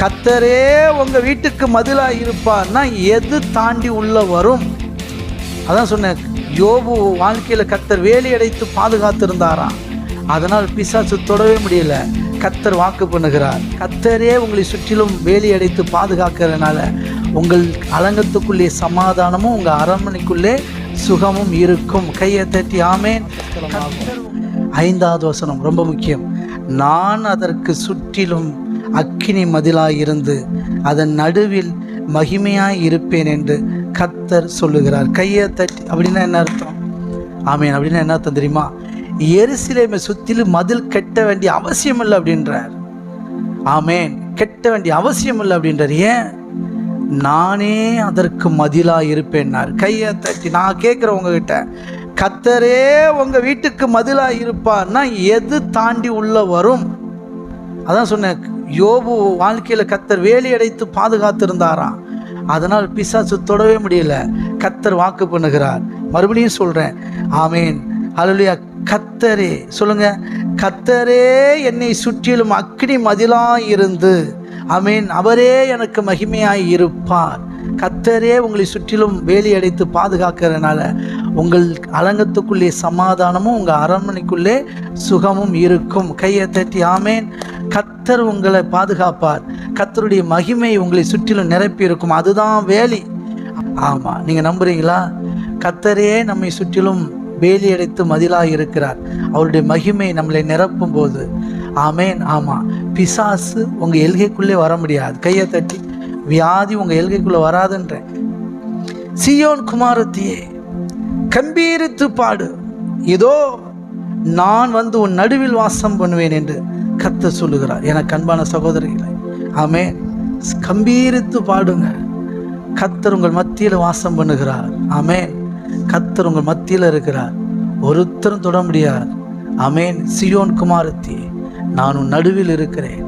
கத்தரே உங்கள் வீட்டுக்கு மதிலாக இருப்பார்னா எது தாண்டி உள்ளே வரும்? அதான் சொன்னேன் யோபு வாழ்க்கையில் கத்தர் வேலி அடைத்து பாதுகாத்திருந்தாராம். அதனால் பிசாசு தொடவே முடியல. கத்தர் வாக்கு பண்ணுகிறார். கத்தரே உங்களை சுற்றிலும் வேலி அடைத்து பாதுகாக்கிறதுனால உங்கள் அலங்கத்துக்குள்ளே சமாதானமும் உங்கள் அரண்மனைக்குள்ளே சுகமும் இருக்கும். கையை தட்டி ஆமேன். ஐந்தாவது வசனம் ரொம்ப முக்கியம். நான் அதற்கு சுற்றிலும் அக்கினி மதிலாயிருந்து அதன் நடுவில் மகிமையாய் இருப்பேன் என்று கத்தர் சொல்லுகிறார். கையை தட்டி அப்படின்னா என்ன அர்த்தம்? ஆமேன். அப்படின்னா என்ன அர்த்தம் தெரியுமா? எரிசிலேமை சுற்றிலும் மதில் கட்ட வேண்டிய அவசியம் இல்லை அப்படின்றார். ஆமேன். கெட்ட வேண்டிய அவசியம் இல்லை அப்படின்றார். ஏன்? நானே அதற்கு மதிலா இருப்பேன்னார். கையை தட்டி நான் கேட்குறேன் உங்ககிட்ட கத்தரே உங்கள் வீட்டுக்கு மதிலா இருப்பார்னா எது தாண்டி உள்ளே வரும்? அதான் சொன்னேன் யோபு வாழ்க்கையில் கத்தர் வேலி அடைத்து பாதுகாத்திருந்தாராம் அதனால் பிசாசு தொடவே முடியல. கத்தர் வாக்கு பண்ணுகிறார். மறுபடியும் சொல்கிறேன் ஆமேன். அலுலியா கத்தரே சொல்லுங்க. கத்தரே என்னை சுற்றிலும் அக்னி மதிலாய் இருந்து ஆமேன். அவரே எனக்கு மகிமையாய் இருப்பார். கத்தரே உங்களை சுற்றிலும் வேலி அடைத்து பாதுகாக்கிறதுனால உங்கள் அலங்கத்துக்குள்ளே சமாதானமும் உங்கள் அரண்மனைக்குள்ளே சுகமும் இருக்கும். கையை தட்டி ஆமேன். கத்தர் உங்களை பாதுகாப்பார். கத்தருடைய மகிமை உங்களை சுற்றிலும் நிரப்பி இருக்கும். அதுதான் வேலி. ஆமாம் நீங்கள் நம்புறீங்களா? கத்தரே நம்மை சுற்றிலும் வேலி அடைத்து மதிலாக இருக்கிறார். அவருடைய மகிமை நம்மளை நிரப்பும் போது ஆமேன் ஆமாம் பிசாசு உங்கள் எல்கைக்குள்ளே வர முடியாது. கையை தட்டி வியாதி உங்கள் எல்கைக்குள்ளே வராதுன்றேன். சியோன் குமாரத்தியே கம்பீரித்து பாடு. இதோ நான் வந்து உன் நடுவில் வாசம் பண்ணுவேன் என்று கத்த சொல்லுகிறார். எனக்கு அன்பான சகோதரிகளை ஆமே கம்பீரித்து பாடுங்க. கத்தர் உங்கள் மத்தியில் வாசம் பண்ணுகிறார். ஆமேன். கத்தர் உங்கள் மத்தியில் இருக்கிறார். ஒருத்தரும் தொட முடியாது. அமேன் சியோன் குமாரத்தி நான் உன் நடுவில் இருக்கிறேன்.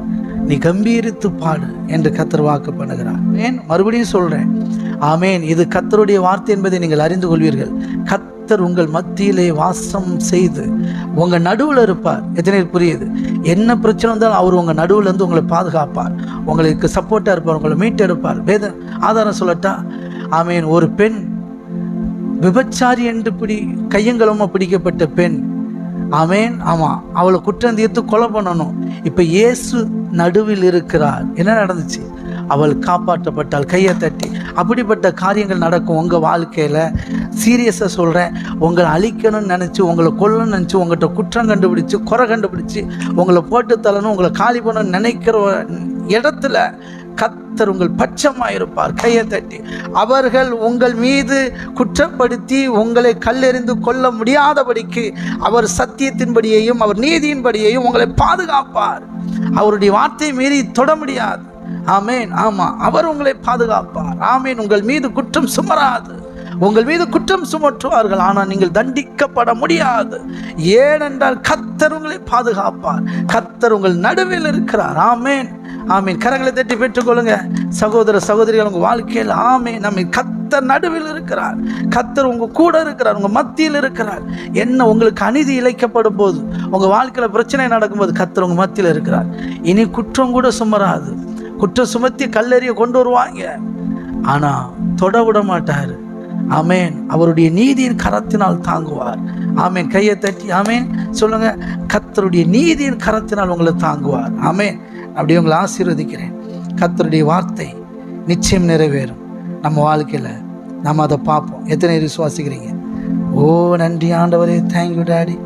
நீ கம்பீரித்து பாடு என்று கத்தர் வாக்கு பண்ணுகிறார். ஏன்? மறுபடியும் சொல்றேன். ஆமேன். இது கத்தருடைய வார்த்தை என்பதை நீங்கள் அறிந்து கொள்வீர்கள். கத்தர் உங்கள் மத்தியிலே வாசம் செய்து உங்கள் நடுவில் இருப்பார். எத்தனை புரியுது? என்ன பிரச்சனை இருந்தாலும் அவர் உங்கள் நடுவில் இருந்து உங்களை பாதுகாப்பார். உங்களுக்கு சப்போர்ட்டாக இருப்பார். உங்களை மீட்டெடுப்பார் வேத ஆதாரம் சொல்லட்டா? ஆமேன். ஒரு பெண் விபச்சாரி என்று பிடி கையங்கலமாக பிடிக்கப்பட்ட பெண் ஆமேன். ஆமாம் அவளை குற்றம் தீர்த்து கொலை பண்ணணும். இப்போ இயேசு நடுவில் இருக்கிறார். என்ன நடந்துச்சு? அவள் காப்பாற்றப்பட்டாள் கையை தட்டி. அப்படிப்பட்ட காரியங்கள் நடக்கும் உங்கள் வாழ்க்கையில். சீரியஸாக சொல்கிறேன் உங்களை அழிக்கணும்னு நினச்சி உங்களை கொல்லணும்னு நினச்சி உங்கள்கிட்ட குற்றம் கண்டுபிடிச்சி குறை கண்டுபிடிச்சி உங்களை போட்டு தள்ளணும் உங்களை காலி பண்ணணும்னு நினைக்கிற இடத்துல கத்தர் உங்கள் பட்சமாக இருப்பார் கையை தட்டி அவர்கள் உங்கள் மீது குற்றப்படுத்தி உங்களை கல்லெறிந்து கொள்ள முடியாதபடிக்கு அவர் சத்தியத்தின்படியையும் அவர் நீதியின்படியையும் உங்களை பாதுகாப்பார். அவருடைய வார்த்தை மீறி தொட முடியாது. ஆமேன் ஆமாம் அவர் உங்களை பாதுகாப்பார். ஆமேன் உங்கள் மீது குற்றம் சுமராது. உங்கள் மீது குற்றம் சுமற்றுவார்கள் ஆனால் நீங்கள் தண்டிக்கப்பட முடியாது. ஏனென்றால் கத்தர் உங்களை பாதுகாப்பார். கத்தர் உங்கள் நடுவில் இருக்கிறார். ஆமேன். ஆமீன். கரங்களை தட்டி பெற்றுக்கொள்ளுங்க. சகோதர சகோதரிகள் உங்கள் வாழ்க்கையில் ஆமேன். நம்மை கத்தர் நடுவில் இருக்கிறார். கத்தர் உங்கள் கூட இருக்கிறார். உங்கள் மத்தியில் இருக்கிறார். என்ன உங்களுக்கு அநீதி இழைக்கப்படும் போது உங்கள் வாழ்க்கையில் பிரச்சனை நடக்கும்போது கத்தர் உங்கள் மத்தியில் இருக்கிறார். இனி குற்றம் கூட சுமராது. குற்றம் சுமத்தி கல்லறிய கொண்டு வருவாங்க. ஆனால் தொட விட மாட்டார். ஆமேன். அவருடைய நீதியின் கரத்தினால் தாங்குவார். ஆமேன். கையை தட்டி ஆமேன். சொல்லுங்க கத்தருடைய நீதியின் கரத்தினால் உங்களை தாங்குவார். ஆமேன். அப்படி உங்களை ஆசீர்வதிக்கிறேன். கத்தருடைய வார்த்தை நிச்சயம் நிறைவேறும். நம்ம வாழ்க்கையில் நம்ம அதை பார்ப்போம். எத்தனை விசுவாசிக்கிறீங்க? ஓ நன்றி ஆண்டவரே. Thank you daddy